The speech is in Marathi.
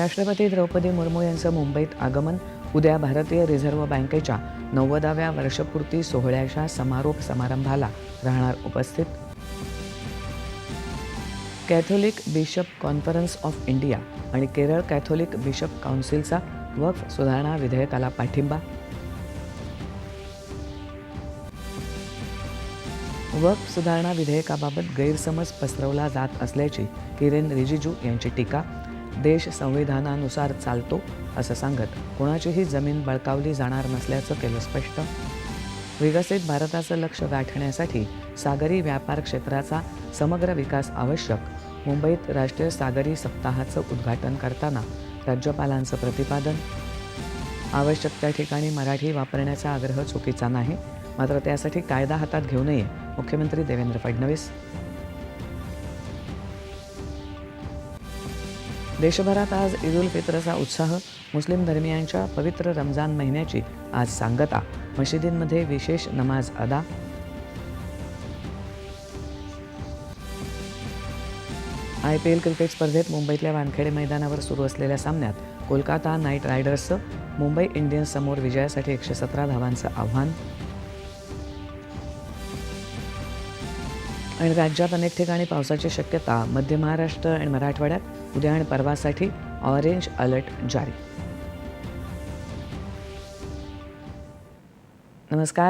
राष्ट्रपती द्रौपदी मुर्मू यांचं मुंबईत आगमन उद्या भारतीय रिझर्व्ह बँकेच्या नव्वदाव्या वर्षपूर्ती सोहळ्याच्या समारोप समारंभाला राहणार उपस्थित. Catholic bishop conference of India आणि केरळ कॅथोलिक बिशप काउन्सिलचा वक्फ सुधारणा विधेयकाला पाठिंबा. वक्फ सुधारणा विधेयकाबाबत गैरसमज पसरवला जात असल्याची किरेन रिजिजू यांची टीका देश संविधानानुसार चालतो असं सांगत कोणाचीही जमीन बळकावली जाणार नसल्याचं केलं स्पष्ट. विकसित भारताचं लक्ष गाठण्यासाठी सागरी व्यापार क्षेत्राचा समग्र विकास आवश्यक मुंबईत राष्ट्रीय सागरी सप्ताहाचं उद्घाटन करताना राज्यपालांचं प्रतिपादन. आवश्यक त्या ठिकाणी मराठी वापरण्याचा आग्रह चुकीचा नाही मात्र त्यासाठी कायदा हातात घेऊ नये मुख्यमंत्री देवेंद्र फडणवीस. देशभरात आज ईद उल फित्रचा उत्साह मुस्लिम धर्मियांच्या पवित्र रमजान महिन्याची आज सांगता. मशिदींमध्ये विशेष नमाज अदा. आय पी एल क्रिकेट स्पर्धेत मुंबईतल्या वानखेडे मैदानावर सुरू असलेल्या सामन्यात कोलकाता नाईट रायडर्सचं मुंबई इंडियन्ससमोर विजयासाठी एकशे सतरा धावांचं आव्हान. आणि राज्यात अनेक ठिकाणी पावसाची शक्यता. मध्य महाराष्ट्र आणि मराठवाड्यात उद्या आणि परवासाठी ऑरेंज अलर्ट जारी. नमस्कार.